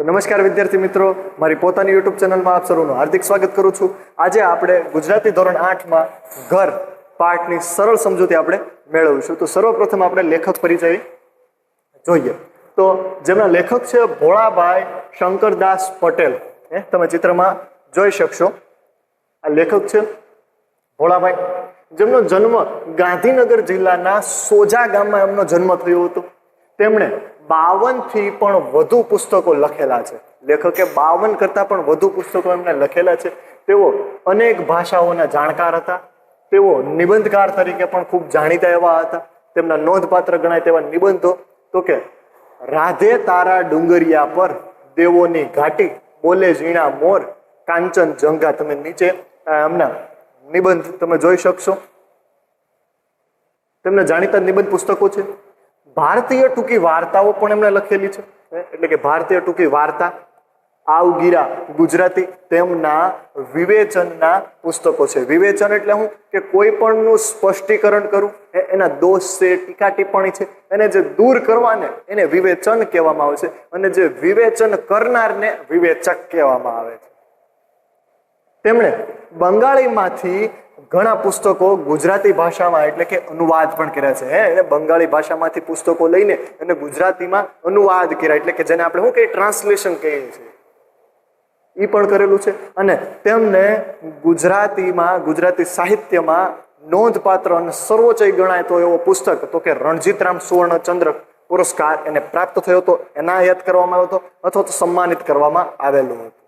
તો નમસ્કાર વિદ્યાર્થી મિત્રો, મારી પોતાની યુટ્યુબ ચેનલમાં આપ સર્વનું હાર્દિક સ્વાગત કરું છું. આજે આપણે ગુજરાતી ધોરણ આઠમાં ઘર પાઠની સરળ સમજૂતી આપણે મેળવીશું. તો સર્વપ્રથમ આપણે લેખક પરિચય જોઈએ. તો જેમના લેખક છે ભોળાભાઈ શંકરદાસ પટેલ. હે, તમે ચિત્રમાં જોઈ શકશો. આ લેખક છે ભોળાભાઈ. જેમનો જન્મ ગાંધીનગર જિલ્લાના સોજા ગામમાં એમનો જન્મ થયો હતો. તેમણે બાવનથી પણ વધુ પુસ્તકો લખેલા છે. લેખકે બાવન કરતા પણ વધુ પુસ્તકો એમને લખેલા છે. તેઓ અનેક ભાષાઓના જાણકાર હતા. તેઓ નિબંધકાર તરીકે પણ ખૂબ જાણીતા એવા હતા. તેમના નોંધપાત્ર ગણાય તેવા નિબંધો તો કે, રાધે તારા ડુંગરિયા પર દેવોની ઘાટી, બોલે ઝીણા મોર, કાંચન જંગા તમે નીચે એમના નિબંધ તમે જોઈ શકશો. તેમના જાણીતા નિબંધ પુસ્તકો છે. ભારતીય ટૂંકી વાર્તાઓ પણ એમણે લખેલી છે. એટલે કે ભારતીય ટૂંકી વાર્તા, આવગીરા, ગુજરાતી તેમના વિવેચનના પુસ્તકો છે. વિવેચન એટલે હું કે કોઈ પણનું સ્પષ્ટીકરણ કરું એના દોષ છે, ટીકા ટિપ્પણી છે. એને જે દૂર કરવાને એને વિવેચન કહેવામાં આવે છે. અને જે વિવેચન કરનારને વિવેચક કહેવામાં આવે છે. તેમણે બંગાળીમાંથી ઘણા પુસ્તકો ગુજરાતી ભાષામાં એટલે કે અનુવાદ પણ કર્યા છે, હે? એને બંગાળી ભાષામાંથી પુસ્તકો લઈને અને ગુજરાતીમાં અનુવાદ કર્યા, એટલે કે જેને આપણે શું કહીએ? ટ્રાન્સલેશન કહીએ છીએ. એ પણ કરેલું છે. અને તેમને ગુજરાતીમાં, ગુજરાતી સાહિત્યમાં નોંધપાત્ર અને સર્વોચ્ચ ગણાય તો એવો પુસ્તક તો કે રણજીતરામ સુવર્ણચંદ્રક પુરસ્કાર એને પ્રાપ્ત થયો હતો, એનાયત કરવામાં આવ્યો હતો અથવા તો સન્માનિત કરવામાં આવેલો હતો.